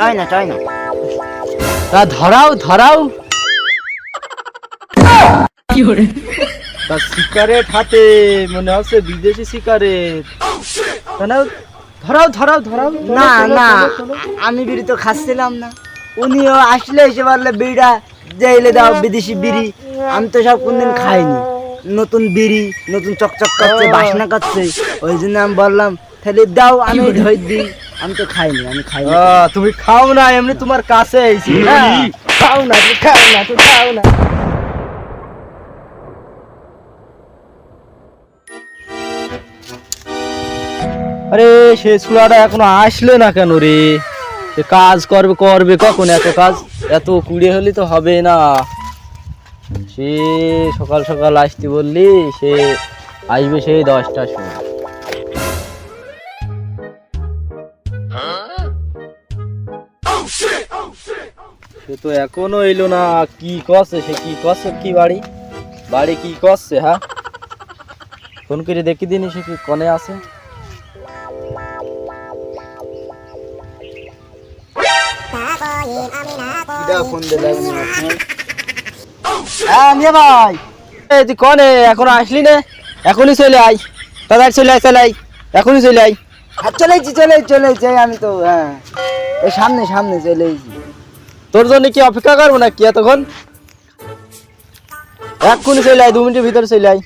চাই না চাই না তা ধরাও ধরাও। তা সিগারেট হাতে মনে হচ্ছে বিদেশি সিগারেট ধরাও ধরাও ধরাও। না না। আমি বিড়ি তো খাচ্ছিলাম না। উনিও আসলে এসে বললে বিড়িটা জেলে দাও বিদেশি বিড়ি। আমি তো সব কোনদিন খাইনি। নতুন বিড়ি নতুন চকচক করছে বাসনা করছে। ওই জন্য আমি বললাম তাহলে দাও আমি ধরে দিই আমি তো খাইনি আমি আহ, তুমি খাও না এমনি তোমার কাছে এসেছি হ্যাঁ। খাও না তুমি খাও না তুমি খাও না। আরে সে চুলাটা এখনও আসলে না কেন রে? সে কাজ করবে করবে কখন? এত কাজ এত কুড়ে হলে তো হবে না। সে সকাল সকাল আসতে বললি সে আসবে সেই দশটার সময়। সে তো এখনও এলো না। কি করছে সে? কি করছে কি বাড়ি? বাড়ি কি করছে হ্যাঁ? ফোন করে দেখি দিনি সে কি কনে আছে। হ্যাঁ ভাই। এই তুই কনে? এখন আসলি না? এখনই চলে চলে আয় চলে আয়। এখনই চলে আয়। হ্যাঁ চলে চলে চলে আমি তো হ্যাঁ। সামনে সামনে চলে তোর জন্য কি অপেক্ষা করব না কি এতক্ষণ? এক্ষুনি চলে আয়, দু মিনিটের ভিতরে চলে আয়।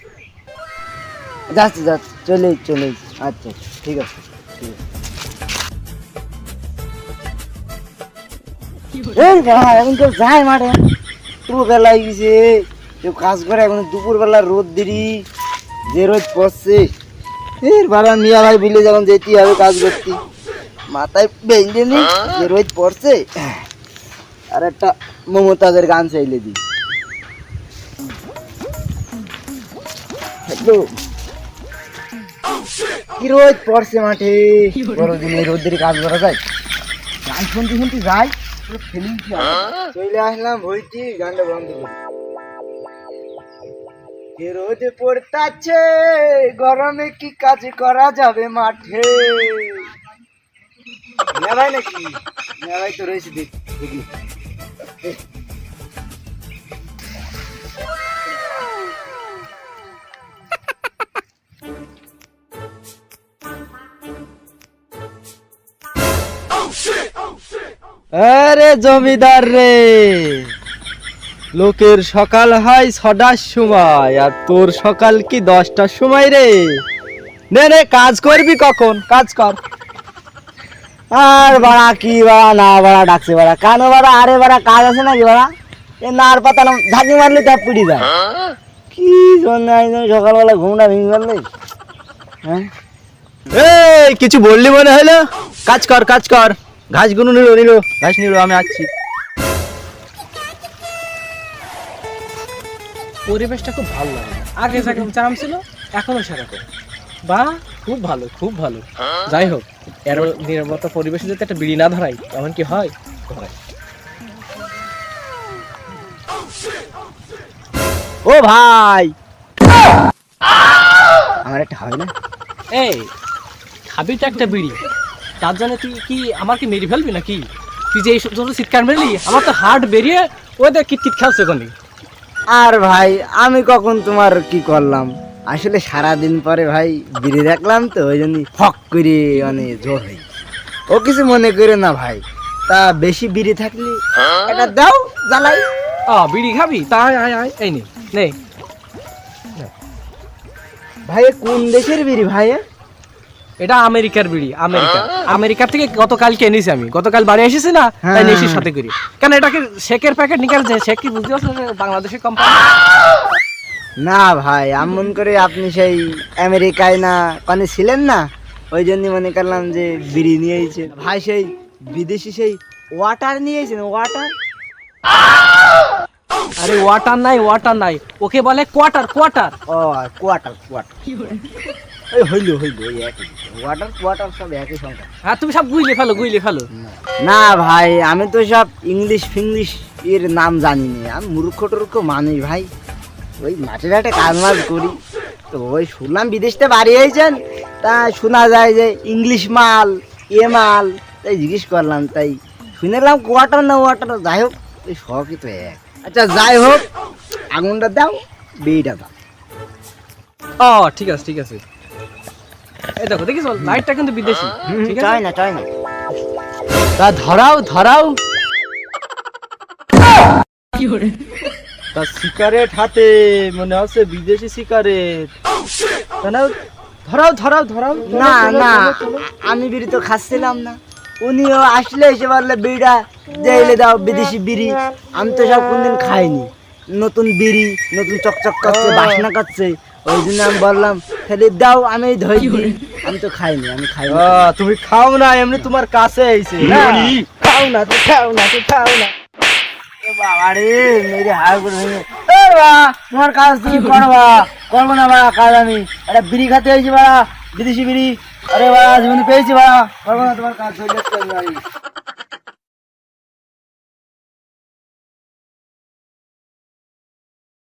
যাচ্ছি যাচ্ছি। চলে চলে। আচ্ছা ঠিক আছে। এখন যায় মাঠে। কাজ করে, এখন দুপুর বেলা রোদ যে রোদ পড়ছে। বিলে হবে কাজ মাথায় বেঁধে নি, যে রোদ পড়ছে। আর একটা মমতাজের গান চাইলে দি। কি রোদ পড়ছে মাঠে। বড়দিন এই কাজ করা যায়। গান শুনতে শুনতে যাই। চলে আসলাম হইতি, গানটা বন্ধ রোদ পড়তাছে, গরমে কি কাজ করা যাবে মাঠে? ভাই নাকি? ভাই তো রয়েছে দেখি। আরে জমিদার রে, লোকের সকাল হয় ছটার সময়, আর তোর সকাল কি দশটার সময় রে? নে কাজ করবি কখন? কাজ কর। আর বাড়া কি বাড়া না বাড়া ডাকছে বাড়া। কানো বাড়া? আরে বাড়া কাজ আছে নাকি বাড়া? এ নার পাতা না ঝাঁকি মারলে তাপ পিড়ি যায়। কি জন্য সকালবেলা ঘুমটা ভেঙে গেলে হ্যাঁ? এই কিছু বললি মনে হলো কাজ কর কাজ কর। ঘাসগুলো নিল নিল ঘাস নিল আমি আসছি পরিবেশটা খুব ভালো লাগে। আগে যেরকম চাম ছিল এখনও সেরকম। বা খুব ভালো খুব ভালো। যাই হোক এর নিরাপত্তা পরিবেশে যদি একটা বিড়ি না ধরাই এমন কি হয়? ও ভাই! আমার একটা হবে না? এই খাবি তো একটা বিড়ি। তার জন্য তুই কি আমার কি মেরে ফেলবি নাকি? তুই যে এই জন্য চিৎকার মেরলি আমার তো হার্ট বেরিয়ে ওদের কিট কিট খেলছে ওখানে আর ভাই আমি কখন তোমার কি করলাম? আসলে সারা দিন পরে ভাই বিড়ি রাখলাম তো ওই জন্য ফক করে মানে জোর হই ও কিছু মনে করে না ভাই। তা বেশি বিড়ি থাকলে এটা দাও জ্বালাই। আ বিড়ি খাবি? তা আয় আয় আয় এই নে নে। ভাই কোন দেশের বিড়ি ভাই এটা আমেরিকার বিড়ি আমেরিকা। আমেরিকা থেকে গতকালকে এনেছি আমি। গতকাল বাড়ি এসেছি না তাই হ্যাঁ। নেছির সাথে করি। কেন এটাকে শেকের প্যাকেট নিকাল যে শেক কি বুঝতে পারছ বাংলাদেশের কোম্পানি না ভাই এমন করে আপনি সেই আমেরিকায় না কানে ছিলেন না? ওই জন্য মনে করলাম যে বিড়ি নিয়ে নিয়েছেন ভাই সেই বিদেশি সেই ওয়াটার নিয়েছেন ওয়াটার আরে ওয়াটার নাই ওয়াটার নাই। ওকে বলে কোয়ার্টার কোয়ার্টার ও কোয়াটার কোয়াটার ওই হইল হইল ওই একই। ওয়াটার কোয়াটার সব একই সংখ্যা। হ্যাঁ তুমি সব গুইলে ফেলো গুইলে ফেলো। না ভাই আমি তো সব ইংলিশ ফিংলিশ এর নাম জানি না। আমি মূর্খ টুর্খ মানুষ ভাই। ওই মাঠে ঘাটে কাজ মাজ করি। তো ওই শুনলাম বিদেশতে বাড়ি হয়েছেন তা শোনা যায় যে ইংলিশ মাল এ মাল তাই জিজ্ঞেস করলাম তাই শুনেলাম কোয়ার্টার না ওয়াটার যাই হোক এই সবই তো এক। আচ্ছা যাই হোক আগুনটা দাও বিড়িটা দাও। ও ঠিক আছে ঠিক আছে। এই দেখো দেখিস লাইটটা কিন্তু বিদেশি ঠিক আছে? চাই না চাই না। তা ধরাও ধরাও। তা সিগারেট হাতে মনে হচ্ছে বিদেশি সিগারেট। ধরাও ধরাও ধরাও। না না আমি বিড়ি তো খাচ্ছিলাম না। উনিও আসলে এসে বললে বিড়িটা দেইলে দাও বিদেশি বিড়ি। আমি তো সব কোনদিন খাইনি। নতুন বিড়ি নতুন চকচক করছে বাসনা করছে। ওই জন্য আমি বললাম তাহলে দাও আমি ধরি আমি তো খাইনি আমি খাই তুমি খাও না এমনি তোমার কাছে আইছে। না? খাও না তো খাও না তো খাও না। এ বাবা রে মেরে হাড় করে ভেঙে এ বাবা তোমার কাজ তুমি করো বা করব না বা কাজ আমি একটা বিড়ি খাতে হয়েছি বা বিদেশি বিড়ি আরে বাবা জীবনে পেয়েছি বা করব না তোমার কাজ চলে যাচ্ছে আমি বাড়ি।